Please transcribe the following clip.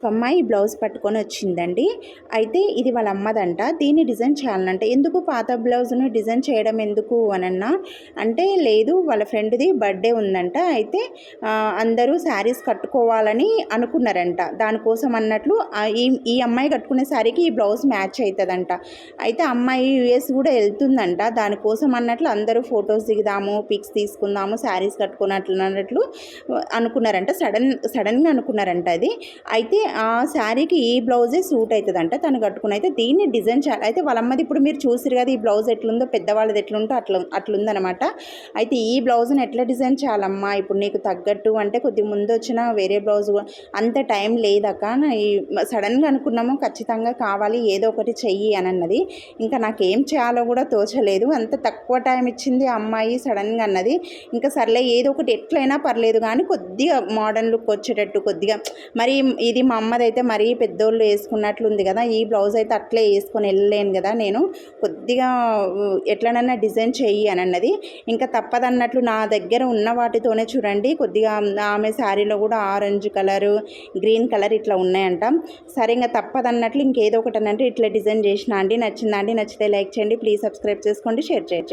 ఒక అమ్మాయి బ్లౌజ్ పట్టుకొని వచ్చిందండి. అయితే ఇది వాళ్ళ అమ్మదంట. దీన్ని డిజైన్ చేయాలంట. ఎందుకు పాత బ్లౌజ్ను డిజైన్ చేయడం ఎందుకు అనన్నా? అంటే లేదు వాళ్ళ ఫ్రెండ్ది బర్త్డే ఉందంట. అయితే అందరూ శారీస్ కట్టుకోవాలని అనుకున్నారంట. దానికోసం అన్నట్లు ఈ ఈ అమ్మాయి కట్టుకునే శారీకి ఈ బ్లౌజ్ మ్యాచ్ అవుతుందంట అయితే అమ్మాయి యుఎస్ కూడా వెళ్తుందంట. దానికోసం అన్నట్లు అందరూ ఫొటోస్ దిగుదాము పిక్స్ తీసుకుందాము శారీస్ కట్టుకున్నట్లు అన్నట్లు అనుకున్నారంట. సడన్ సడన్గా అనుకున్నారంట అది. అయితే ఆ శారీకి ఈ బ్లౌజే సూట్ అవుతుందంట. తను కట్టుకుని అయితే దీన్ని డిజైన్ చేయాలి అయితే వాళ్ళమ్మది ఇప్పుడు మీరు చూసిరు కదా ఈ బ్లౌజ్ ఎట్లుందో పెద్దవాళ్ళది ఎట్లుందో అట్లా అట్లుందనమాట అయితే ఈ బ్లౌజ్ని ఎట్లా డిజైన్ చేయాలమ్మా? ఇప్పుడు నీకు తగ్గట్టు అంటే కొద్ది ముందు వచ్చిన వేరే బ్లౌజ్ అంత టైం లేదక్క. ఈ సడన్గా అనుకున్నాము ఖచ్చితంగా కావాలి ఏదో ఒకటి చెయ్యి అని అన్నది ఇంకా నాకేం చేయాలో కూడా తోచలేదు. అంత తక్కువ టైం ఇచ్చింది అమ్మాయి సడన్గా అన్నది. ఇంకా సర్లే ఏదో ఒకటి ఎట్లయినా పర్లేదు కానీ కొద్దిగా మోడర్న్ లుక్ వచ్చేటట్టు కొద్దిగా మరి ఇది మా అమ్మదైతే మరీ పెద్దోళ్ళు వేసుకున్నట్లుంది కదా ఈ బ్లౌజ్ అయితే అట్లే వేసుకొని వెళ్ళలేను కదా నేను. కొద్దిగా ఎట్లనన్నా డిజైన్ చెయ్యి అని అన్నది. ఇంకా తప్పదన్నట్లు నా దగ్గర ఉన్న వాటితోనే చూడండి. కొద్దిగా ఆమె శారీలో కూడా ఆరెంజ్ కలరు గ్రీన్ కలర్ ఇట్లా ఉన్నాయంట. సరే ఇంకా తప్పదన్నట్లు ఇంకేదో ఒకటి అంటే ఇట్లా డిజైన్ చేసిన అండి. నచ్చిందా అండి? నచ్చితే లైక్ చేయండి. ప్లీజ్ సబ్స్క్రైబ్ చేసుకోండి. షేర్ చేయండి.